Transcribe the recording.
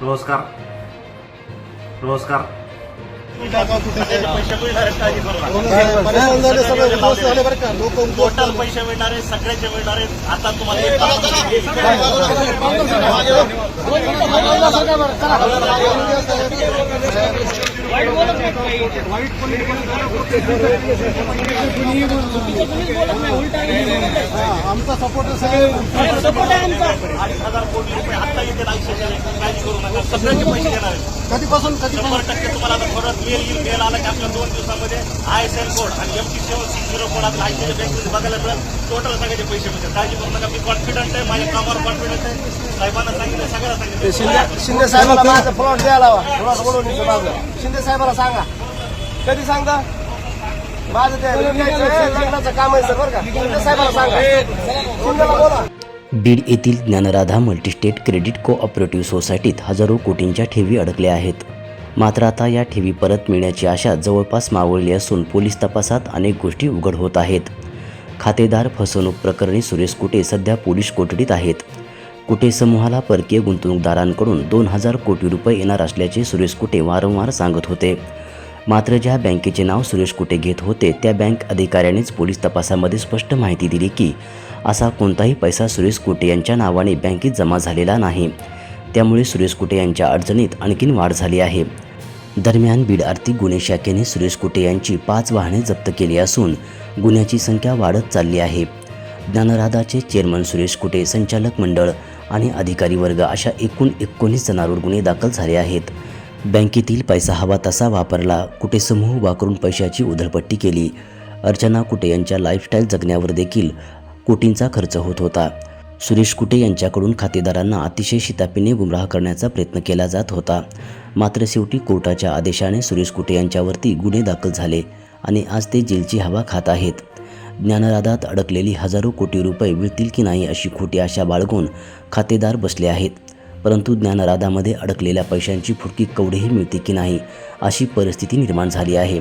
नमस्कार. नमस्कार. टोटल पैसे मिळणार आहेत सगळ्याचे मिळणार आहेत. आता तुम्हाला आमचा सपोर्ट सगळे अडीच हजार कोटी रुपये आता येते काळजी करू नका पैसे देणार आहेत कधीपासून कधी शंभर टक्के तुम्हाला आता परत मेल येईल मेल आला की आपल्या दोन दिवसामध्ये आय एस एल कोड आणि M T seven six zero code आपल्या आय बँकेचे बघायला मिळेल टोटल सगळ्याचे पैसे मिळतात काळजी करू नका मी कॉन्फिडंट आहे माझ्या कामावर कॉन्फिडंट आहे साहेबांना सांगितलं सगळ्यांना सांगितलं शिंदे साहेबांना माझा प्लॉट द्यायला लावा शिंदे साहेबाला सांगा. कधी सांगता? माझं ते लग्नाचं काम आहे सर बरं का? शिंदे साहेबाला सांगा. बोला. बीड येथील ज्ञानराधा मल्टीस्टेट क्रेडिट कोऑपरेटिव्ह सोसायटीत हजारो कोटींच्या ठेवी अडकल्या आहेत. मात्र आता या ठेवी परत मिळण्याची आशा जवळपास मावळली असून पोलीस तपासात अनेक गोष्टी उघड होत आहेत. खातेदार फसवणूक प्रकरणी सुरेश कुटे सध्या पोलीस कोठडीत आहेत. कुटे समूहाला परकीय गुंतवणूकदारांकडून दोन हजार कोटी रुपये येणार असल्याचे सुरेश कुटे वारंवार सांगत होते. मात्र ज्या बँकेचे नाव सुरेश कुटे घेत होते त्या बँक अधिकाऱ्यानेच पोलीस तपासामध्ये स्पष्ट माहिती दिली की असा कोणताही पैसा सुरेश कुटे यांच्या नावाने बँकेत जमा झालेला नाही. त्यामुळे सुरेश कुटे यांच्या अडचणीत आणखीन वाढ झाली आहे. दरम्यान बीड आर्थिक गुन्हे शाखेने सुरेश कुटे यांची पाच वाहने जप्त केली असून गुन्ह्याची संख्या वाढत चालली आहे. ज्ञानराधाचे चेअरमन सुरेश कुटे संचालक मंडळ आणि अधिकारी वर्ग अशा एकूण एकोणीस जणांवर गुन्हे दाखल झाले आहेत. बँकेतील पैसा हवा तसा वापरला कुठे समूह वाकरून पैशाची उधळपट्टी केली. अर्चना कुटे यांच्या लाईफस्टाईल जगण्यावर देखील कोटींचा खर्च होत होता. सुरेश कुटे यांच्याकडून खातेदारांना अतिशय शितापीने गुमराह करण्याचा प्रयत्न केला जात होता. मात्र शेवटी कोर्टाच्या आदेशाने सुरेश कुटे यांच्यावरती गुन्हे दाखल झाले आणि आज ते जेलची हवा खात आहेत. ज्ञानराधात अडकलेली हजारो कोटी रुपये मिळतील की नाही अशी खोटी आशा बाळगून खातेदार बसले आहेत. परंतु ज्ञानराधामध्ये अडकलेल्या पैशांची फुटकी कवढेही मिळते की नाही अशी परिस्थिती निर्माण झाली आहे.